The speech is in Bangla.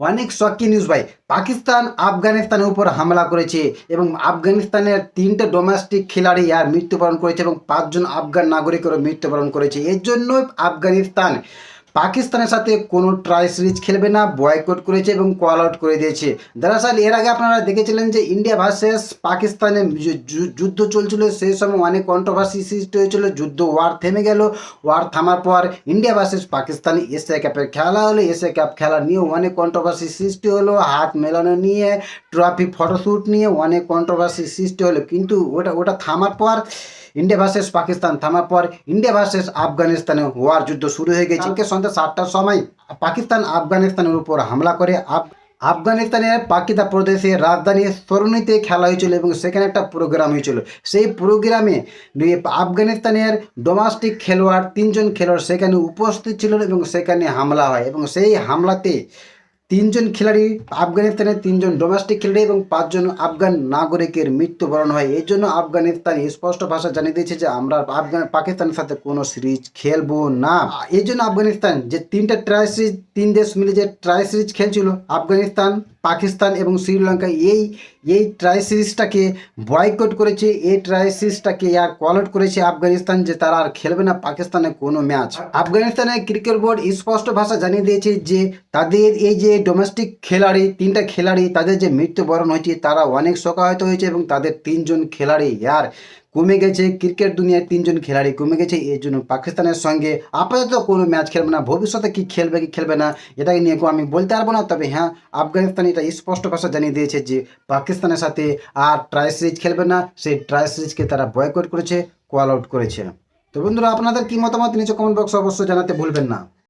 অনেক শক্কি নিউজ ভাই। পাকিস্তান, আফগানিস্তানের উপর হামলা করেছে এবং আফগানিস্তানের তিনটে ডোমেস্টিক খেলাড়ি আর মৃত্যুবরণ করেছে এবং পাঁচজন আফগান নাগরিকেরও মৃত্যুবরণ করেছে। এর জন্য আফগানিস্তান পাকিস্তানের সাথে কোনো ট্রাই সিরিজ খেলবে না বয়কট করেছে এবং কল আউট করে দিয়েছে। দরাসল এর আগে আপনারা দেখেছিলেন যে ইন্ডিয়া ভার্সেস পাকিস্তানে যুদ্ধ চলছিল সেই সময় অনেক কন্ট্রোভার্সি সৃষ্টি হয়েছিল যুদ্ধ ওয়ার থেমে গেল। ওয়ার থামার পর ইন্ডিয়া ভার্সেস পাকিস্তান এশিয়া কাপের খেলা হলো। এশিয়া কাপ খেলা নিয়ে অনেক কন্ট্রোভার্সি সৃষ্টি হলো। হাত মেলানো নিয়ে ট্রফি ফটোশ্যুট নিয়ে অনেক কন্ট্রোভার্সি সৃষ্টি হলো। কিন্তু ওটা ওটা থামার পর ইন্ডিয়া ভার্সেস পাকিস্তান থামার পর ইন্ডিয়া ভার্সেস আফগানিস্তানে ওয়ার যুদ্ধ শুরু হয়ে গেছে। সন্ধ্যা সাতটার সময় পাকিস্তান, আফগানিস্তানের উপর হামলা করে। আফ আফগানিস্তানের পাকিদা প্রদেশে রাজধানী সরুনিতে খেলা হয়েছিল এবং সেখানে একটা প্রোগ্রাম হয়েছিল। সেই প্রোগ্রামে আফগানিস্তানের ডোমেস্টিক খেলোয়াড় তিনজন খেলোয়াড় সেখানে উপস্থিত ছিল এবং সেখানে হামলা হয় এবং সেই হামলাতে তিনজন খেলাড়ি আফগানিস্তানের তিনজন ডোমেস্টিক খেলাড়ি এবং পাঁচজন আফগান নাগরিকের মৃত্যুবরণ হয়। এই জন্য আফগানিস্তান স্পষ্ট ভাষা জানিয়ে দিয়েছে যে, আমরা আফগান, পাকিস্তানের সাথে কোনো সিরিজ খেলব না। এই জন্য আফগানিস্তান যে তিনটা ট্রাই সিরিজ তিন দেশ মিলে যে ট্রাই সিরিজ খেলছিল, আফগানিস্তান, পাকিস্তান এবং শ্রীলঙ্কা, এই এই ট্রাই সিরিজটাকে বয়কট করেছে। এই ট্রাই সিরিজটাকে আর কল আউট করেছে আফগানিস্তান যে, তারা আর খেলবে না পাকিস্তানে কোনো ম্যাচ আফগানিস্তানের ক্রিকেট বোর্ড স্পষ্ট ভাষা জানিয়ে দিয়েছে যে, তাদের এই যে ডোমেস্টিক খেলাড়ি, তিনটা খেলাড়ি তাদের যে মৃত্যুবরণ হয়েছে, তারা অনেক শোকাহত হয়েছে এবং তাদের তিনজন খেলাড়ি, আর কমে গেছে ক্রিকেট দুনিয়ার তিনজন খেলাড়ি, কমে গেছে এর জন্য পাকিস্তানের সঙ্গে আপাতত কোনো ম্যাচ খেলবে না, ভবিষ্যতে কি খেলবে কি খেলবে না, এটাকে নিয়ে আমি বলতে পারব না, তবে হ্যাঁ আফগানিস্তান এটা স্পষ্ট ভাষা জানিয়ে দিয়েছে যে পাকিস্তানের সাথে আর ট্রাই সিরিজ খেলবে না, সেই ট্রাই সিরিজকে তারা বয়কট করেছে কল আউট করেছে। তো বন্ধুরা, আপনাদের কি মতামত, নিচে কমেন্ট বক্সে অবশ্যই জানাতে ভুলবেন না।